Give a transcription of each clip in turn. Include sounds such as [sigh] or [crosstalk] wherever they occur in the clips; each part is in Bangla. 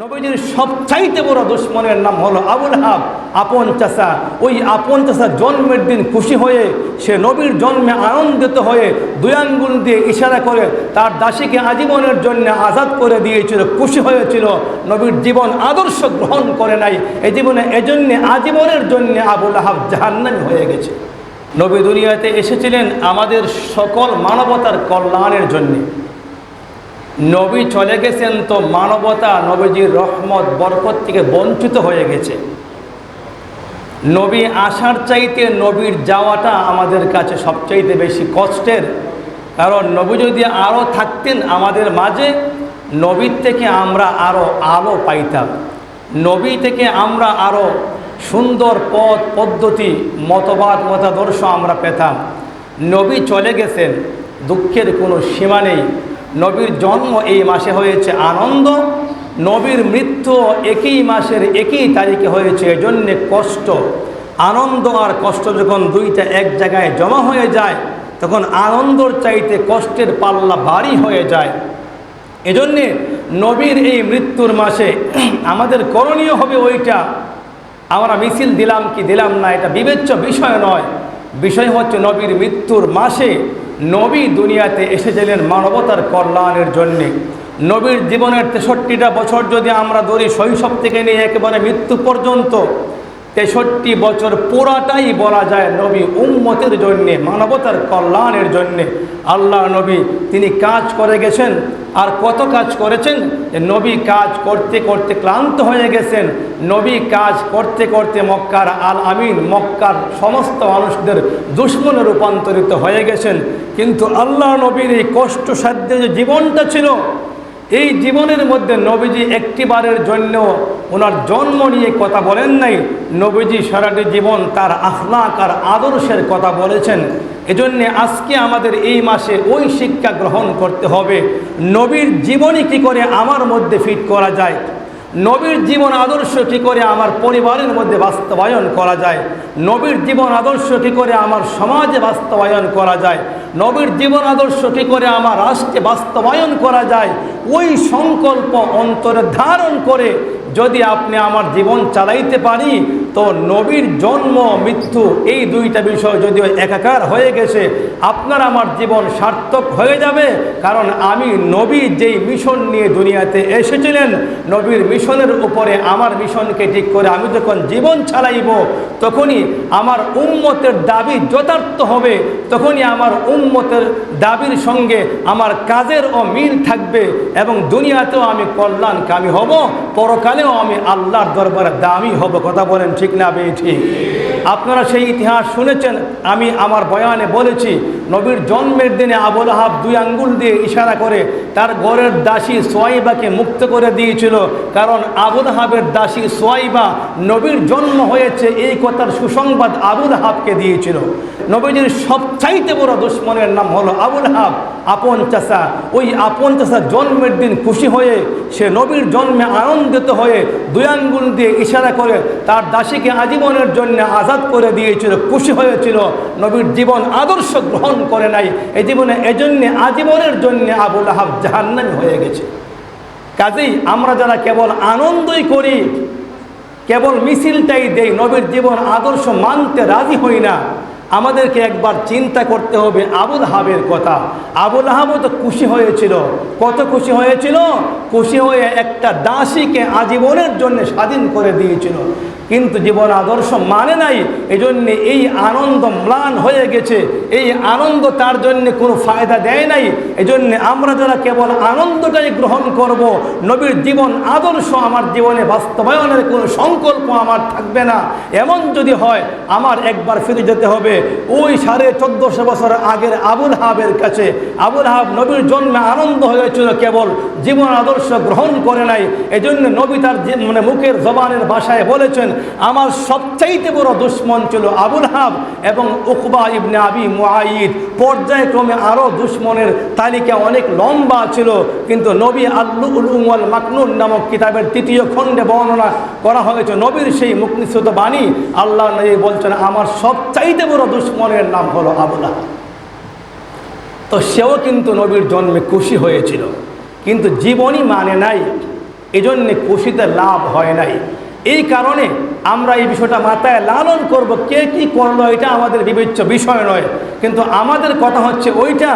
নবীজির সবচাইতে বড় দুশ্মনের নাম হলো আবুল হাব। আপন চাষা ওই আপন চাষা জন্মের দিন খুশি হয়ে সে নবীর জন্মে আনন্দিত হয়ে দুই আঙ্গুল দিয়ে ইশারা করে তার দাসীকে আজীবনের জন্য আজাদ করে দিয়েছিল, খুশি হয়েছিল। নবীর জীবন আদর্শ গ্রহণ করে নাই। এ জীবনে এজন্যে আজীবনের জন্য আবুল হাব জাহান্নামি হয়ে গেছে। নবী দুনিয়াতে এসেছিলেন আমাদের সকল মানবতার কল্যাণের জন্যে। নবী চলে গেছেন তো মানবতা নবীজির রহমত, বরকত থেকে বঞ্চিত হয়ে গেছে। নবী আসার চাইতে নবীর যাওয়াটা আমাদের কাছে সবচাইতে বেশি কষ্টের। কারণ নবী যদি আরও থাকতেন আমাদের মাঝে, নবীর থেকে আমরা আরও আলো পাইতাম। নবী থেকে আমরা আরও সুন্দর পথ, পদ্ধতি, মতবাদ, মতাদর্শ আমরা পেতাম। নবী চলে গেছেন, দুঃখের কোনো সীমা নেই। নবীর জন্ম এই মাসে হয়েছে আনন্দ, নবীর মৃত্যু একই মাসের একই তারিখে হয়েছে, এজন্যে কষ্ট, আনন্দ আর কষ্ট যখন দুইটা এক জায়গায় জমা হয়ে যায়, তখন আনন্দর চাইতে কষ্টের পাল্লা ভারী হয়ে যায়। এজন্যে নবীর এই মৃত্যুর মাসে [clears throat] আমাদের করণীয় হবে ওইটা। আমরা মিছিল দিলাম কি দিলাম না, এটা বিবেচ্য বিষয় নয়। বিষয় হচ্ছে নবীর মৃত্যুর মাসে নবী দুনিয়াতে এসেছিলেন মানবতার কল্যাণের জন্যে। নবীর জীবনের তেষট্টিটা বছর যদি আমরা ধরি, শৈশব থেকে নিয়ে একেবারে মৃত্যু পর্যন্ত, তেষট্টি বছর পুরাটাই বলা যায় নবী উম্মতের জন্যে, মানবতার কল্যাণের জন্যে। আল্লাহ নবী তিনি কাজ করে গেছেন আর কত কাজ করেছেন? যে নবী কাজ করতে করতে ক্লান্ত হয়ে গেছেন। নবী কাজ করতে করতে মক্কার আল আমিন মক্কার সমস্ত মানুষদের দুশ্মনে রূপান্তরিত হয়ে গেছেন। কিন্তু আল্লাহ নবীর এই কষ্টসাধ্য যে জীবনটা ছিল, এই জীবনের মধ্যে নবীজি একটিবারের জন্য ওনার জন্ম নিয়ে কথা বলেন নাই। নবীজি সারাটি জীবন তার আখলাক আর আদর্শের কথা বলেছেন। এজন্যে আজকে আমাদের এই মাসে ওই শিক্ষা গ্রহণ করতে হবে। নবীর জীবনী কী করে আমার মধ্যে ফিট করা যায়? নবীর জীবন আদর্শ কী করে আমার পরিবারের মধ্যে বাস্তবায়ন করা যায়? নবীর জীবন আদর্শ কী করে আমার সমাজে বাস্তবায়ন করা যায়? নবীর জীবন আদর্শ কী করে আমার রাষ্ট্রে বাস্তবায়ন করা যায়? ওই সংকল্প অন্তরে ধারণ করে যদি আপনি আমার জীবন চালাইতে পারি তো নবীর জন্ম, মৃত্যু এই দুইটা বিষয় যদিও একাকার হয়ে গেছে, আপনার আমার জীবন সার্থক হয়ে যাবে, কারণ আমি নবী যেই মিশন নিয়ে দুনিয়াতে এসেছিলেন, নবীর মিশনের উপরে আমার মিশনকে ঠিক করে আমি যখন জীবন চালাইব, তখনই আমার উম্মতের দাবি যথার্থ হবে, তখনই আমার উম্মতের দাবির সঙ্গে আমার কাজের ও মিল থাকবে এবং দুনিয়াতেও আমি কল্যাণকামী হব। পরকালেও আমি আল্লাহর দরবারে দামি হব, কথা বলেন ঠিক না বে ঠিক? আপনারা সেই ইতিহাস শুনেছেন, আমি আমার বয়ানে বলেছি নবীর জন্মের দিনে আবুল আহাব দুই আঙ্গুল দিয়ে ইশারা করে তার ঘরের দাসী সোয়াইবাকে মুক্ত করে দিয়েছিল। কারণ আবুল আহাবের দাসী সোয়াইবা নবীর জন্ম হয়েছে এই কথার সুসংবাদ আবুল আহাবকে দিয়েছিল। নবীজির সবচাইতে বড় দুশ্মনের নাম হলো আবুল হাব আপন চাষা ওই আপন চাষা জন্মের দিন খুশি হয়ে সে নবীর জন্মে আনন্দিত হয়ে দুই আঙ্গুল দিয়ে ইশারা করে তার দাসীকে আজীবনের জন্য আজাদ করে দিয়েছিল, খুশি হয়েছিল। নবীর জীবন আদর্শ গ্রহণ করে নাই। এই জীবনে এজন্যে আজীবনের জন্য আবুল আহাব জাহান্নামি হয়ে গেছে। কাজেই আমরা যারা কেবল আনন্দই করি, কেবল মিছিলটাই দেই, নবীর জীবন আদর্শ মানতে রাজি হই না, আমাদেরকে একবার চিন্তা করতে হবে আবুল হাবের কথা। আবুল হাবও তো খুশি হয়েছিল। কত খুশি হয়েছিল? খুশি হয়ে একটা দাসীকে আজীবনের জন্য স্বাধীন করে দিয়েছিল। কিন্তু জীবন আদর্শ মানে নাই, এজন্যে এই আনন্দ ম্লান হয়ে গেছে। এই আনন্দ তার জন্য কোনো ফায়দা দেয় নাই। এজন্যে আমরা যারা কেবল আনন্দটাই গ্রহণ করব, নবীর জীবন আদর্শ আমার জীবনে বাস্তবায়নের কোনো সংকল্প আমার থাকবে না। এমন যদি হয়, আমার একবার ফিরে যেতে হবে। ওই সাড়ে চোদ্দোশো বছর আগের আবুল হাবের কাছে। আবুল হাব নবীর জন্মে আনন্দ হয়েছিল কেবল জীবন আদর্শ গ্রহণ করে নাই। এজন্য নবী তার মানে মুখের জবানের ভাষায় বলেছেন, আমার সবচাইতে বড় দুশ্মন ছিল আবুল হাব এবং উকবা ইবনে আবি মুআইদ। পর্যায়ক্রমে আরও দুশ্মনের তালিকা অনেক লম্বা ছিল, কিন্তু নবী আল্লু উলুমল মাকনুন নামক কিতাবের তৃতীয় খণ্ডে বর্ণনা করা হয়েছে। নবীর সেই মুখনিশ্চিত বাণী আল্লাহ নবী বলছেন, আমার সবচাইতে বড় দুশ্মনের নাম হলো আবুল আহাব তো সেও কিন্তু নবীর জন্মে খুশি হয়েছিল। কিন্তু জীবনই মানে নাই। এজন্যে খুশিতে লাভ হয় নাই। এই কারণে আমরা এই বিষয়টা মাথায় লালন করব, কে কি করল, এটা আমাদের বিবেচ্য বিষয় নয়। কিন্তু আমাদের কথা হচ্ছে ওইটা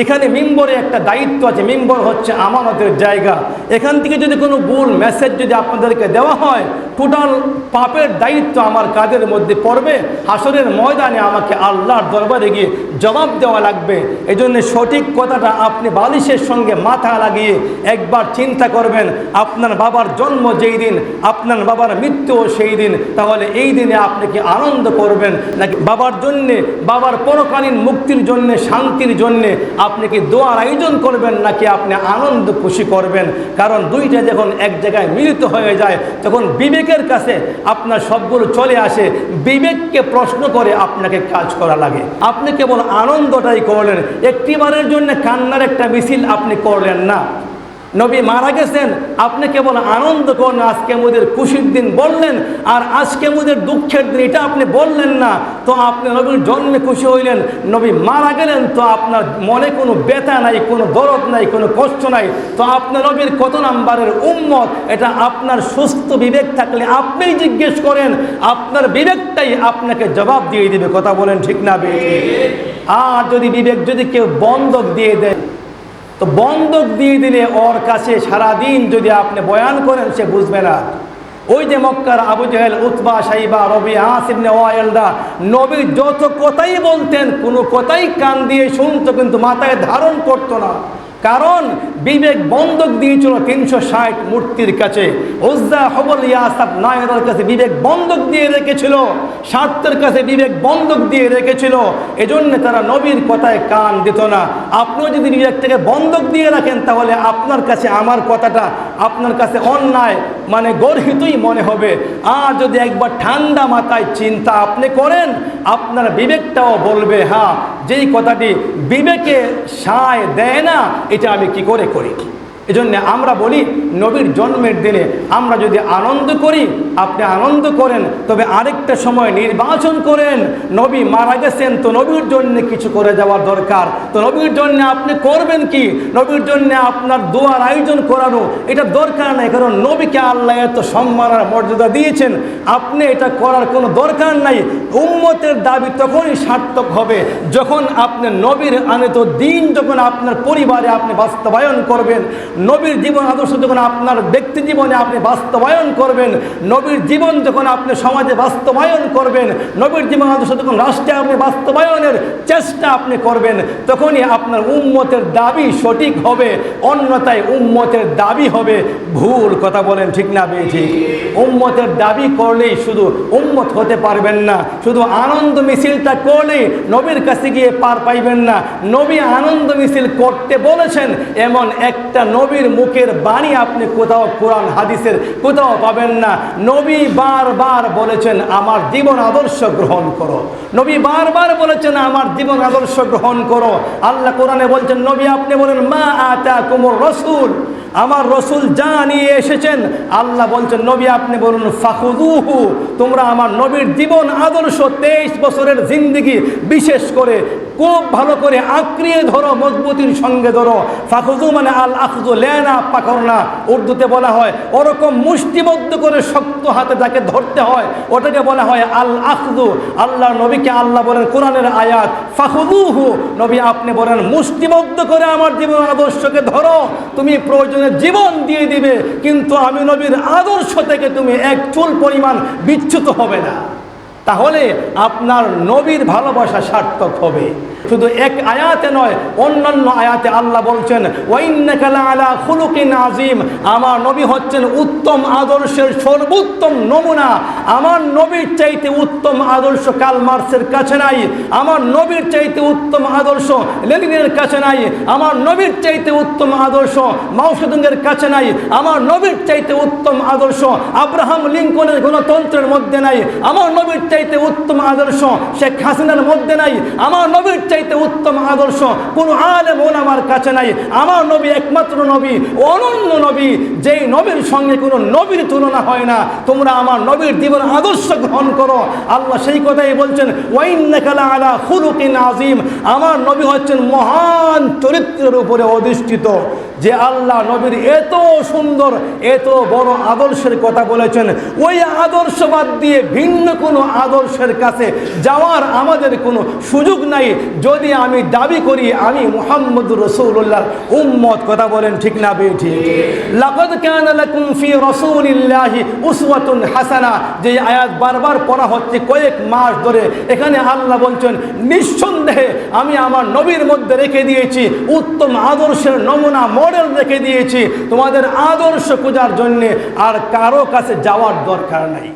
এখানে মিম্বরে একটা দায়িত্ব আছে, মিম্বর হচ্ছে আমানতের জায়গা। এখান থেকে যদি কোনো ভুল মেসেজ যদি আপনাদেরকে দেওয়া হয় টোটাল পাপের দায়িত্ব আমার কাদের মধ্যে পড়বে? হাসরের ময়দানে আমাকে আল্লাহর দরবারে গিয়ে জবাব দেওয়া লাগবে। এই জন্য সঠিক কথাটা আপনি বালিশের সঙ্গে মাথা লাগিয়ে একবার চিন্তা করবেন, আপনার বাবার জন্ম যেই দিন, আপনার বাবার মৃত্যুও সেই দিন, তাহলে এই দিনে আপনি কি আনন্দ করবেন? নাকি বাবার জন্যে, বাবার পরকালীন মুক্তির জন্যে, শান্তির জন্যে আপনি কি দোয়ার আয়োজন করবেন নাকি আপনি আনন্দ খুশি করবেন? কারণ দুইটা যখন এক জায়গায় মিলিত হয়ে যায়, তখন বিবেকের কাছে আপনার সবগুলো চলে আসে। বিবেককে প্রশ্ন করে আপনাকে কাজ করা লাগে। আপনি কেবল আনন্দটাই করলেন। একটিবারের জন্য কান্নার একটা মিছিল আপনি করলেন না। নবী মারা গেছেন, আপনি কেবল আনন্দ করুন, আজকে মুদের খুশির দিন বললেন, আর আজকে মুদের দুঃখের দিন, এটা আপনি বললেন না, তো আপনি নবীর জন্মে খুশি হইলেন, নবী মারা গেলেন, তো আপনার মনে কোনো ব্যথা নাই, কোনো দরদ নাই, কোনো কষ্ট নাই, তো আপনার নবীর কত নাম্বারের উম্মত, এটা আপনার সুস্থ বিবেক থাকলে আপনিই জিজ্ঞেস করেন, আপনার বিবেকটাই আপনাকে জবাব দিয়ে দিবে, কথা বলেন ঠিক না, বেঠিক। আর যদি বিবেক যদি কেউ বন্ধক দিয়ে দেয় তো বন্ধক দিয়ে দিলে ওর কাছে সারাদিন যদি আপনি বয়ান করেন, সে বুঝবে না। ওই যে মক্কার আবু জাহেল উৎবা সাইবা, রবি আসিবনে ওয়াইলদা নবীর যত কথাই বলতেন, কোনো কথাই কান দিয়ে শুনতো, কিন্তু মাথায় ধারণ করতো না। কারণ বিবেক বন্ধক দিয়েছিল তিনশো ষাট মূর্তির কাছে। ওজ্জা হবল ইয়াসাব নায়কের কাছে বিবেক বন্ধক দিয়ে রেখেছিল। স্বার্থের কাছে বিবেক বন্ধক দিয়ে রেখেছিল। এজন্য তারা নবীর কথায় কান দিত না। আপনিও যদি বিবেকটাকে বন্ধক দিয়ে রাখেন, তাহলে আপনার কাছে আমার কথাটা আপনার কাছে অন্যায় মানে গর্হিতই মনে হবে। আর যদি একবার ঠান্ডা মাথায় চিন্তা আপনি করেন, আপনার বিবেকটাও বলবে হ্যাঁ যেই কথাটি বিবেকে সায় দেয় না এটা আমি কি করে করি? এজন্য আমরা বলি, নবীর জন্মের দিনে আমরা যদি আনন্দ করি, আপনি আনন্দ করেন, তবে আরেকটা সময় নির্বাচন করেন, নবী মারা গেছেন, তো নবীর জন্য কিছু করে যাওয়ার দরকার। তো নবীর জন্য আপনি করবেন কি? নবীর জন্য আপনার দোয়ার আয়োজন করানো, এটা দরকার নাই, কারণ নবীকে আল্লাহ এত সম্মান আর মর্যাদা দিয়েছেন, আপনি এটা করার কোনো দরকার নাই। উম্মতের দাবি তখনই সার্থক হবে, যখন আপনি নবীর আনিত দিন, যখন আপনার পরিবারে আপনি বাস্তবায়ন করবেন নবীর জীবন আদর্শ যখন আপনার ব্যক্তি জীবনে আপনি বাস্তবায়ন করবেন, নবীর জীবন যখন আপনি সমাজে বাস্তবায়ন করবেন, নবীর জীবন আদর্শ যখন রাষ্ট্রে আপনি বাস্তবায়নের চেষ্টা আপনি করবেন, তখনই আপনার উম্মতের দাবি সঠিক হবে, অন্যথায় উম্মতের দাবি হবে। ভুল কথা বলেন ঠিক না বে ঠিক উম্মতের দাবি করলেই শুধু উম্মত হতে পারবেন না, শুধু আনন্দ মিছিলটা করলেই নবীর কাছে গিয়ে পার পাইবেন না। নবী আনন্দ মিছিল করতে বলেছেন, এমন একটা নবীর মুখের বাণী আপনি কোথাও কোরআন, হাদিসের কোথাও পাবেন না। নবী বারবার বলেছেন, আমার জীবন আদর্শ গ্রহণ করো। নবী বারবার বলেছেন, আমার জীবন আদর্শ গ্রহণ করো। আল্লাহ কোরআনে বলছেন, নবী আপনি বলেন, মা আতা কুমর রসুল। আমার রসুল যা নিয়ে এসেছেন, আল্লাহ বলছেন, নবী আপনি বলুন ফাখুদুহু তোমরা আমার নবীর জীবন আদর্শ তেইশ বছরের জিন্দিগি বিশেষ করে খুব ভালো করে আঁকড়িয়ে ধরো, মজবুতির সঙ্গে ধরো। ফাখুদু মানে আল আখজু লেনা পাকড়না উর্দুতে বলা হয়। ওরকম মুষ্টিবদ্ধ করে শক্ত হাতে তাকে ধরতে হয়। ওটাকে বলা হয় আল আখজু আল্লাহ নবীকে আল্লাহ বলেন কোরআনের আয়াত ফাখুদুহু নবী আপনি বলেন, মুষ্টিবদ্ধ করে আমার জীবন আদর্শকে ধরো। তুমি প্রয়োজনে জীবন দিয়ে দিবে, কিন্তু আমি নবীর আদর্শ থেকে তুমি এক চুল পরিমাণ বিচ্যুত হবে না। তাহলে আপনার নবীর ভালোবাসা সার্থক হবে। শুধু এক আয়াতে নয়, অন্যান্য আয়াতে আল্লাহ বলছেন আজিম আমার নবী হচ্ছেন উত্তম আদর্শের সর্বোত্তম নমুনা। আমার নবীর চাইতে উত্তম আদর্শ কাল মার্সের কাছে নাই। আমার নবীর চাইতে উত্তম আদর্শ লেলিনের কাছে নাই। আমার নবীর চাইতে উত্তম আদর্শ মাউসেদুঙ্গের কাছে নাই। আমার নবীর চাইতে উত্তম আদর্শ আব্রাহাম লিঙ্কনের গণতন্ত্রের মধ্যে নাই। আমার নবীর চাইতে উত্তম আদর্শ শেখ হাসিনার মধ্যে নাই। আমার নবীর চাইতে উত্তম আদর্শ, কোনো আলেম আমার কাছে নাই। আমার নবী একমাত্র নবী, অনন্য নবী, যেই নবীর সঙ্গে কোনো নবীর তুলনা হয় না। তোমরা আমার নবীর জীবন আদর্শ গ্রহণ করো। আল্লাহ সেই কথাই বলছেন ওয়াইন্নাকালা আলা খুলুকিন আজিম আমার নবী হচ্ছেন মহান চরিত্রের উপরে অধিষ্ঠিত, যে আল্লাহ নবীর এত সুন্দর, এত বড় আদর্শের কথা বলেছেন। ওই আদর্শ বাদ দিয়ে ভিন্ন কোনো আদর্শের কাছে যাওয়ার আমাদের কোনো সুযোগ নাই। যদি আমি দাবি করি, আমি মোহাম্মদ রসুল্লাহ উম্মত, কথা বলেন ঠিক না বে ঠিক লাকাদ কানা লাকুম ফি রাসূলিল্লাহি উসওয়াতুন হাসানা। যে আয়াত বারবার পড়া হচ্ছে কয়েক মাস ধরে, এখানে আল্লাহ বলছেন, নিঃসন্দেহে আমি আমার নবীর মধ্যে রেখে দিয়েছি, উত্তম আদর্শের নমুনা, মডেল রেখে দিয়েছি। তোমাদের আদর্শ খোঁজার জন্যে আর কারও কাছে যাওয়ার দরকার নাই।